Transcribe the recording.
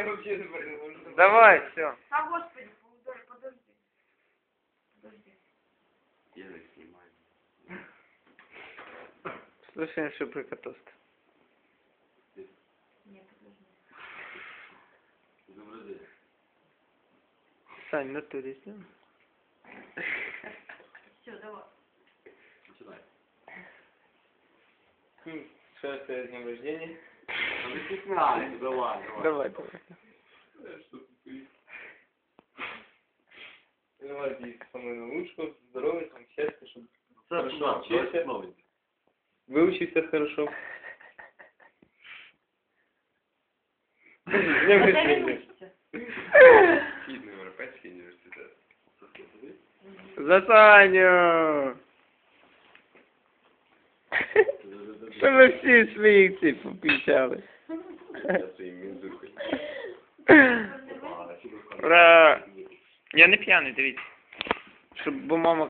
Я вообще не понял. Давай, все. А, господи, подожди, подожди. Подожди. Я так снимаю. Слушаем шиприкотост. Нет, подожди. Добрый день. Сань, на туре снимем? Все, давай. Начинай. Что это с днем рождения? А не стесняйся, давай, давай. Давай, давай. Что ты? Желаю самого наилучшего, здоровья, там, счастья, чтобы Хорошо, Хорошо, давай честно. новенький. выучился хорошо. С днем рождения. Східний Європейський університет. Це хто тобі? За Саню! Ви всі своїх ці попічали? Ура! Я не п'яний, дивіться. Щоб, бо мама